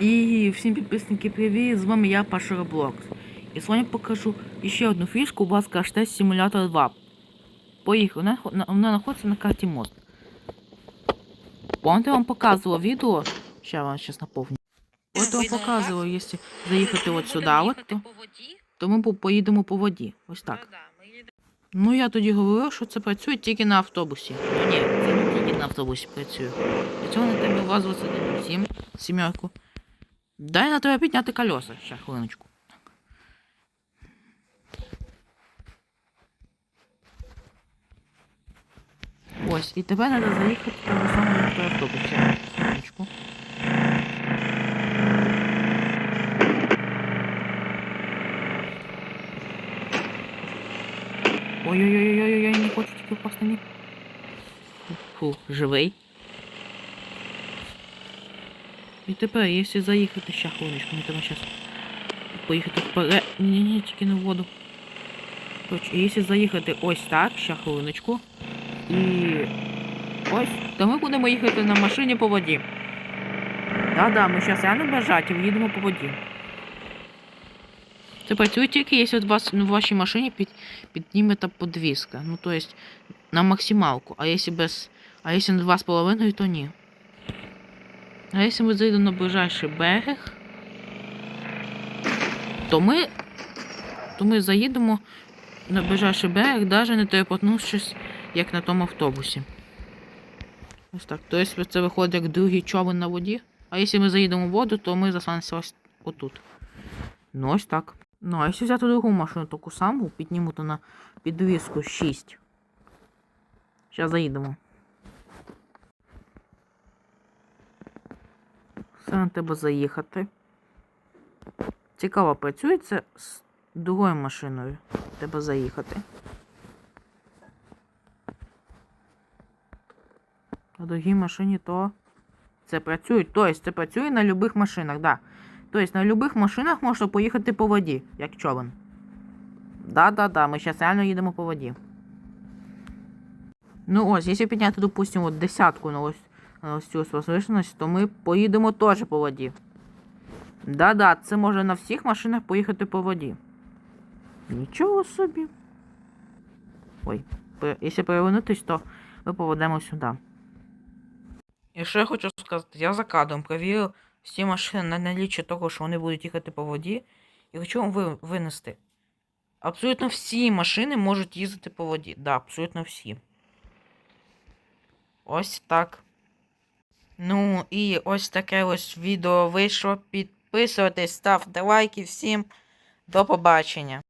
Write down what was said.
І всім підписники привіт! З вами я, Паша Роблокс. І сьогодні покажу ще одну фішку, будь ласка, HTS Simulator 2. Поїхали, вона, вона знаходиться на карті мост. Помните, я вам показував відео, ще я вам зараз наповню. От я вам показував, якщо заїхати от сюди, от, то, то ми поїдемо по воді. Ось так. Ну. Ну я тоді говорив, що це працює тільки на автобусі. Ну ні, це не тільки на автобусі працює. Для цього на тебе влазилося сім, сімерку. Дай на тебе підняти колеса. Ще хвилиночку. Ось, і тебе треба заїхати того самого як той автобус. Ще хвилиночку. Ой-ой-ой-ой-ой, не хочу тільки впасти ні. Фу, живий. І тепер, якщо заїхати ще хвилиночку, мені треба зараз поїхати вперед. Ні-ні, тільки не в воду. Короче, якщо заїхати ось так, ще хвилиночку. І ось, то ми будемо їхати на машині по воді. Да-да, ми зараз реально бежать і їдемо по воді. Це працює тільки, якщо у вас ну, в вашій машині під, піднімета подвіска. Ну, то есть на максималку. А якщо без. А якщо на 2,5, то ні. А якщо ми зайдемо на ближайший берег, то ми. То ми заїдемо на ближайший берег, навіть не перепотнувшись, як на тому автобусі. Ось так. Тобто це виходить як другий човен на воді. А якщо ми заїдемо в воду, то ми застанемося ось отут. Ну, ось так. Ну, а якщо взяти другу машину, таку саму, піднімути на підвіску 6. Зараз заїдемо. Все на тебе заїхати. Цікаво, працює це з другою машиною. Треба заїхати. На другій машині то це працює. Тобто це працює на будь-яких машинах, так. Да. Тобто на будь-яких машинах можна поїхати по воді, як човен. Да-да-да, ми зараз реально їдемо по воді. Ну ось, якщо підняти, допустимо, от десятку на ось, на ось цю возвишеність, то ми поїдемо теж по воді. Да-да, це може на всіх машинах поїхати по воді. Нічого собі. Ой, якщо перевернутись, то ми поведемо сюди. І що я хочу сказати, я за кадром перевірив всі машини на наліччя того, що вони будуть їхати по воді. І хочу вам винести. Абсолютно всі машини можуть їздити по воді. Да, абсолютно всі. Ось так. Ну і ось таке ось відео вийшло. Підписуйтесь, ставте лайки всім. До побачення.